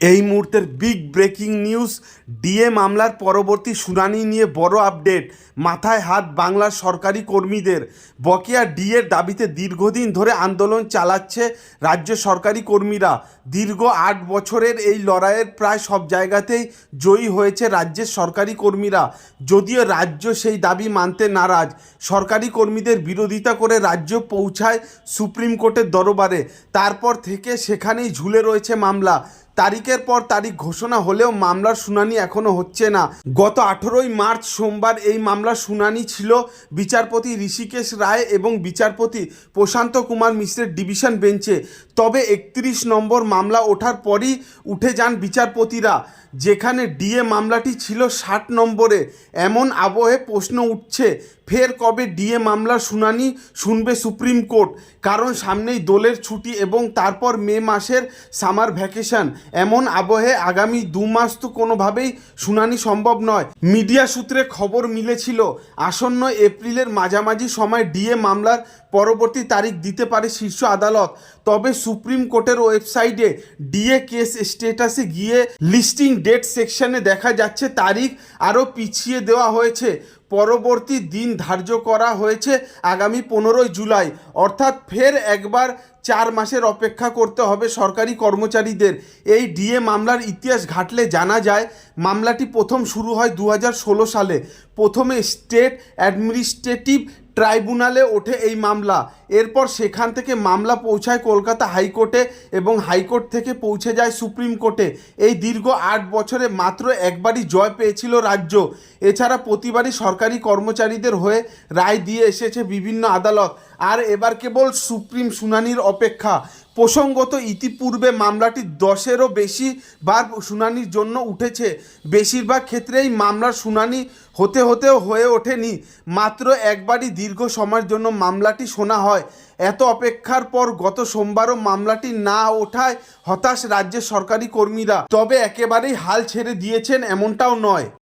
এই মুহূর্তের big breaking news DA মামলার পরবর্তী শুনানি নিয়ে বড় আপডেট মাথায় হাত বাংলার সরকারি কর্মীদের। বকেয়া ডিএর দাবিতে দীর্ঘদিন ধরে আন্দোলন চালাচ্ছে রাজ্য সরকারি কর্মীরা। দীর্ঘ আট বছরের এই লড়াইয়ের প্রায় সব জায়গাতেই জয়ী হয়েছে রাজ্যের সরকারি কর্মীরা। যদিও রাজ্য সেই দাবি মানতে নারাজ, সরকারি কর্মীদের বিরোধিতা করে রাজ্য পৌঁছায় সুপ্রিম কোর্টের দরবারে। তারপর থেকে সেখানেই ঝুলে রয়েছে মামলা। তারিখের পর তারিখ ঘোষণা হলেও মামলার শুনানি এখনও হচ্ছে না। গত আঠেরোই মার্চ সোমবার এই মামলার শুনানি ছিল বিচারপতি ঋষিকেশ রায় এবং বিচারপতি প্রশান্ত কুমার মিশ্রের ডিভিশন বেঞ্চে। তবে একত্রিশ নম্বর মামলা ওঠার পরই উঠে যান বিচারপতিরা, যেখানে ডিএ মামলাটি ছিল ষাট নম্বরে। এমন আবহে প্রশ্ন উঠছে, ফের কবে ডিএ মামলার শুনানি শুনবে সুপ্রিম কোর্ট? কারণ সামনেই দোলের ছুটি এবং তারপর মে মাসের সামার ভ্যাকেশন। এমন আবহে আগামী দু মাস তো কোনোভাবেই শুনানি সম্ভব নয়। মিডিয়া সূত্রে খবর মিলেছিল, আসন্ন এপ্রিলের মাঝামাঝি সময় ডিএ মামলার পরবর্তী তারিখ দিতে পারে শীর্ষ আদালত। তবে সুপ্রিম কোর্টের ওয়েবসাইটে ডিএ কেস স্টেটাসে গিয়ে লিস্টিং ডেট সেকশনে দেখা যাচ্ছে, তারিখ আরও পিছিয়ে দেওয়া হয়েছে। পরবর্তী দিন ধার্য করা হয়েছে আগামী পনেরোই জুলাই। অর্থাৎ ফের একবার চার মাসের অপেক্ষা করতে হবে সরকারি কর্মচারীদের। এই ডিএ মামলার ইতিহাস ঘাটলে জানা যায়, মামলাটি প্রথম শুরু হয় দু হাজার ষোলো সালে। প্রথমে স্টেট অ্যাডমিনিস্ট্রেটিভ ট্রাইব্যুনালে ওঠে এই মামলা। এরপর সেখান থেকে মামলা পৌঁছায় কলকাতা হাইকোর্টে এবং হাইকোর্ট থেকে পৌঁছে যায় সুপ্রিম কোর্টে। এই দীর্ঘ আট বছরে মাত্র একবারই জয় পেয়েছিল রাজ্য। এছাড়া প্রতিবারই সরকারি কর্মচারীদের হয়ে রায় দিয়ে এসেছে বিভিন্ন আদালত। আর এবার কেবল সুপ্রিম শুনানির অপেক্ষা। প্রসঙ্গত ইতিপূর্বে মামলাটি দশেরও বেশি বার শুনানির জন্য উঠেছে। বেশিরভাগ ক্ষেত্রেই মামলার শুনানি হতে হতেও হয়ে ওঠেনি। মাত্র একবারই দীর্ঘ সময়ের জন্য মামলাটি শোনা হয়। এত অপেক্ষার পর গত সোমবারও মামলাটি না ওঠায় হতাশ রাজ্যের সরকারি কর্মীরা। তবে একেবারেই হাল ছেড়ে দিয়েছেন এমনটাও নয়।